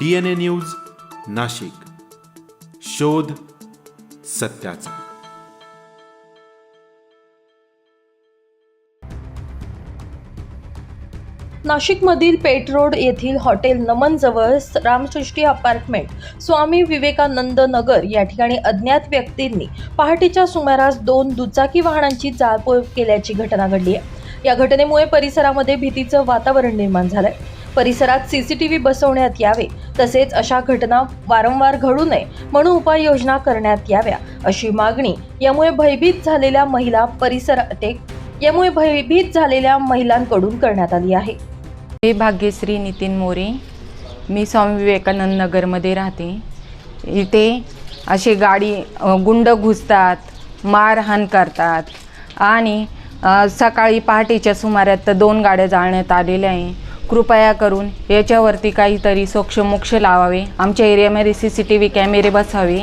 DNA news Nashik. शोध सत्याचा. नाशिकमधील पेट रोड येथील हॉटेल नमनजवळ रामसृष्टी अपार्टमेंट स्वामी विवेकानंद नगर या ठिकाणी अज्ञात व्यक्तींनी पहाटेच्या सुमारास दोन दुचाकी वाहनांची जाळपोळ केल्याची घटना घडली आहे. या घटनेमुळे परिसरामध्ये भीतीचं वातावरण निर्माण झालंय. परिसरात सीसीटीव्ही बसवण्यात यावे तसेच अशा घटना वारंवार घडू नये म्हणून उपाययोजना करण्यात याव्या अशी मागणी यामुळे भयभीत झालेल्या महिला परिसरात यामुळे भयभीत झालेल्या महिलांकडून करण्यात आली आहे. मी भाग्यश्री नितीन मोरे. मी स्वामी विवेकानंद नगरमध्ये राहते. इथे असे गाडी गुंड घुसतात मारहाण करतात आणि सकाळी पहाटेच्या सुमारात तर दोन गाड्या जाळण्यात आलेल्या आहे. कृपया करून याच्यावरती काहीतरी सोक्षमोक्ष लावावे. आमच्या एरियामध्ये सी सी टी व्ही कॅमेरे बसावे.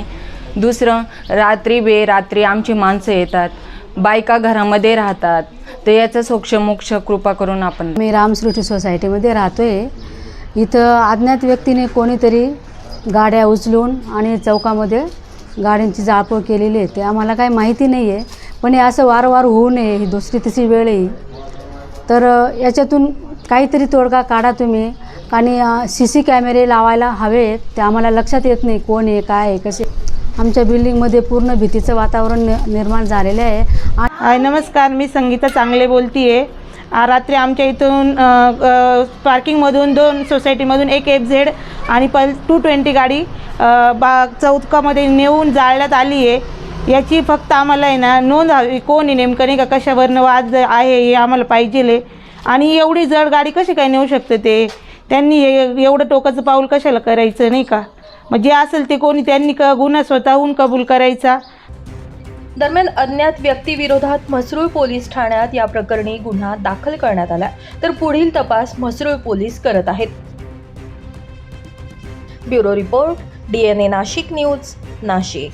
दुसरं रात्री बेरात्री आमची माणसं येतात. बायका घरामध्ये राहतात. तर याचं सोक्षमोक्ष कृपा करून आपण मी रामसृष्टी सोसायटीमध्ये राहतो आहे इथं अज्ञात व्यक्तीने कोणीतरी गाड्या उचलून आणि चौकामध्ये गाड्यांची जाळपोळ केलेली आहे. ते आम्हाला काही माहिती नाही आहे पण हे असं वारंवार होऊ नये. ही दुसरी तिसरी वेळ येईल तर याच्यातून काहीतरी तोडगा काढा तुम्ही. आणि सी सी कॅमेरे लावायला हवे ते आम्हाला लक्षात येत नाही कोण आहे काय आहे कसे आमच्या बिल्डिंगमध्ये पूर्ण भीतीचं वातावरण नि निर्माण झालेलं आहे. नमस्कार मी संगीता चांगले बोलती आहे रात्री आमच्या इथून पार्किंगमधून दोन सोसायटीमधून एक एफ झेड आणि पल टू ट्वेंटी गाडी बा चौकामध्ये नेऊन जाळण्यात आली आहे. याची फक्त आम्हाला आहे ना नोंद हवी. कोण आहे नेमकं नाही का? कशावरनं वाद आहे हे आम्हाला पाहिजे आहे आणि एवढी जड गाडी कशी काय नेऊ शकते ते? त्यांनी एवढं टोकाचं पाऊल कशाला करायचं नाही का? मग जे असेल ते कोणी त्यांनी क गुन्हा स्वतःहून कबूल करायचा. दरम्यान अज्ञात व्यक्तीविरोधात म्हसरूळ पोलीस ठाण्यात या प्रकरणी गुन्हा दाखल करण्यात आला तर पुढील तपास म्हसरूळ पोलीस करत आहेत. Bureau report DNA Nashik news Nashik.